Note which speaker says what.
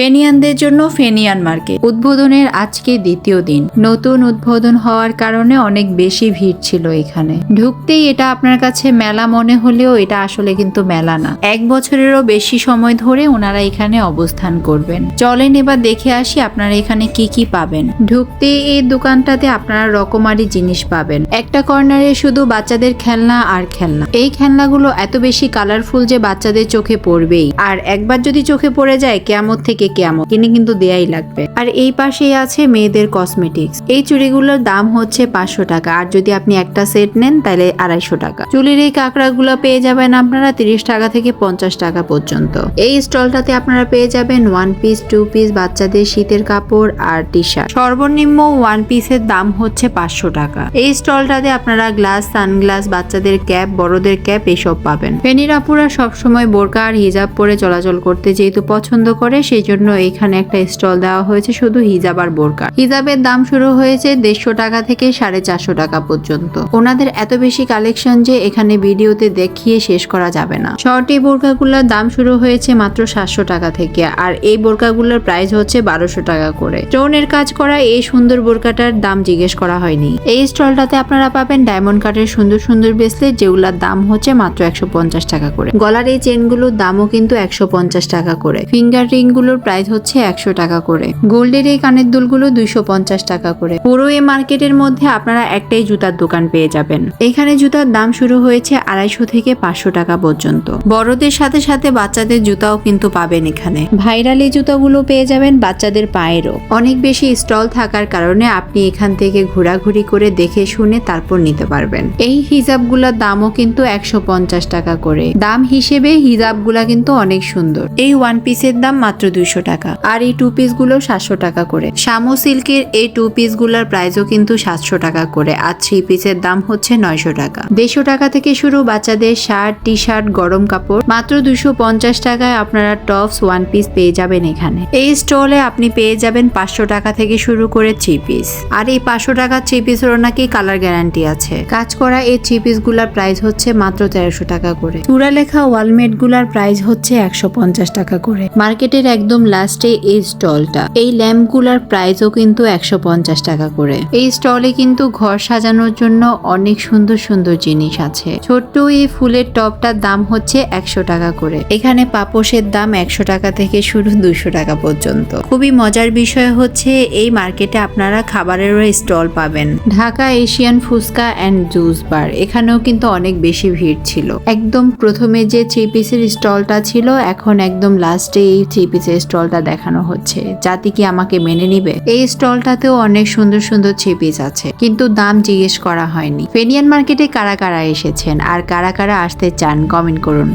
Speaker 1: ফেনিয়ানদের জন্য ফেনিয়ান মার্কেট। উদ্বোধনের আজকে দ্বিতীয় দিন। নতুন উদ্বোধন হওয়ার কারণে অনেক বেশি ভিড় ছিল এখানে। ঢুকতেই এটা আপনার কাছে মেলা মনে হলেও এটা আসলে কিন্তু মেলা না। এক বছরেরও বেশি সময় ধরে ওনারা এখানে অবস্থান করবেন। চলেন এবার দেখে আসি আপনারা এখানে কি কি পাবেন। ঢুকতে এই দোকানটাতে আপনারা রকমারি জিনিস পাবেন। একটা কর্নারে শুধু বাচ্চাদের খেলনা আর খেলনা। এই খেলনাগুলো এত বেশি কালারফুল যে বাচ্চাদের চোখে পড়বেই। আর একবার যদি চোখে পড়ে যায় কেমন থেকে কেমন কিনে কিন্তু দেয়াই লাগবে। আর এই পাশেই আছে মেয়েদের কসমেটিক্স এই চুড়িগুলোর দাম হচ্ছে পাঁচশো টাকা। আর যদি আপনি একটা সেট নেন, তাহলে আড়াইশো টাকা। চুলির এই কাঁকড়াগুলো পেয়ে যাবেন আপনারা তিরিশ টাকা থেকে পঞ্চাশ টাকা পর্যন্ত। এই স্টলটাতে আপনারা পেয়ে যাবেন ওয়ান পিস টু পিস বাচ্চাদের শীতের কাপড় আর টি শার্ট সর্বনিম্ন ওয়ান পিসের দাম হচ্ছে পাঁচশো টাকা। এই স্টলটাতে আপনারা গ্লাস সানগ্লাস বাচ্চাদের ক্যাপ বড়দের ক্যাপ এসব পাবেন। ফেনিরাপুরা সবসময় বোরকা আর হিজাব পরে চলাচল করতে যেহেতু পছন্দ করে, সেই জন্য এখানে একটা স্টল দেওয়া হয়েছে, শুধু হিজাব আর বোরকা। হিজাবের দাম শুরু হয়েছে দেড়শো টাকা থেকে সাড়ে চারশো টাকা পর্যন্ত। ওনাদের এত বেশি কালেকশন যে এখানে ভিডিওতে দেখিয়ে শেষ করা যাবে না। এই বোরকাগুলোর দাম শুরু হয়েছে মাত্র সাতশো টাকা থেকে, আর এই বোরকাগুলোর প্রাইস হচ্ছে বারোশো টাকা করে। স্টোনের কাজ করা এই সুন্দর বোরকাটার দাম জিজ্ঞেস করা হয়নি। এই স্টলটাতে আপনারা পাবেন ডায়মন্ড কাটের সুন্দর সুন্দর ব্রেসলেট যেগুলোর দাম হচ্ছে মাত্র একশো পঞ্চাশ টাকা করে। গলার এই চেনগুলোর দামও কিন্তু একশো পঞ্চাশ টাকা করে। ফিঙ্গার রিংগুলোর প্রাইস হচ্ছে একশো টাকা করে। গোল্ডের এই কানের দুলগুলো দুইশো পঞ্চাশ টাকা করে। পুরো এই মার্কেটের মধ্যে আপনারা একটাই জুতার দোকান পেয়ে যাবেন। এখানে জুতার দাম শুরু হয়েছে আড়াইশো থেকে পাঁচশো টাকা পর্যন্ত। বড়দের সাথে সাথে বাচ্চাদের জুতাও কিন্তু পাবেন এখানে। ভাইরাল এই জুতাগুলো পেয়ে যাবেন বাচ্চাদের পায়েরও। অনেক বেশি স্টল থাকার কারণে আপনি এখান থেকে ঘোরাঘুরি করে দেখে শুনে তারপর নিতে পারবেন। এই হিজাবগুলোর দামও কিন্তু একশো পঞ্চাশ টাকা করে। দাম হিসেবে হিজাবগুলা কিন্তু অনেক সুন্দর। এই ওয়ান পিসের দাম মাত্র দুইশো টাকা। আর এই টু পিসগুলো সাতশো টাকা করে। শামু সিল্কের এই টু পিসগুলার প্রাইসও কিন্তু সাতশো টাকা করে। আর থ্রি পিসের দাম হচ্ছে নয়শো টাকা। দেড়শো টাকা থেকে শুরু বাচ্চাদের শার্ট টি শার্ট গরম কাপড়। মাত্র দুশো পঞ্চাশ টাকায় আপনারা টপস ওয়ান পিস পেয়ে যাবেন এখানে। এই স্টলে আপনি পেয়ে যাবেন পাঁচশো টাকা থেকে শুরু করে থ্রি পিস আর এই পাঁচশো টাকা থ্রি পিসেরও নাকি কালার গ্যারান্টি আছে। কাজ করা এই থ্রি পিসগুলার প্রাইস হচ্ছে মাত্র তেরোশো টাকা করে। চূড়া লেখা ওয়ালমেটগুলার প্রাইস হচ্ছে একশো পঞ্চাশ টাকা করে। মার্কেটের একদম লাস্টে এই স্টলটা। এই ল্যাম্পগুলার প্রাইসও কিন্তু একশো পঞ্চাশ টাকা করে। এই স্টলে কিন্তু ঘর সাজানোর জন্য অনেক সুন্দর সুন্দর জিনিস আছে। ছোট্ট এই ফুলের টপটার দাম হচ্ছে একশো টাকা করে। এখানে পাপোশের দাম একশো টাকা থেকে শুরু দুশো টাকা পর্যন্ত। খুবই মজার বিষয় হচ্ছে এই মার্কেটে আপনারা খাবারেরও স্টল পাবেন। Dhaka Asian fuchka and juice bar এখানেও কিন্তু অনেক বেশি ভিড় ছিল। একদম প্রথমে যে থ্রি পিসের স্টলটা ছিল, এখন একদম লাস্টে এই থ্রি পিসের স্টলটা দেখানো হচ্ছে। জাতি কি আমাকে মেনে নিবে? এই স্টলটাতেও অনেক সুন্দর সুন্দর থ্রি পিস আছে, কিন্তু দাম জিজ্ঞেস করা হয়নি। ফেনিয়ান মার্কেটে কারা কারা এসেছেন? আর কারা কারা আসতে চান? কমেন্ট করুন।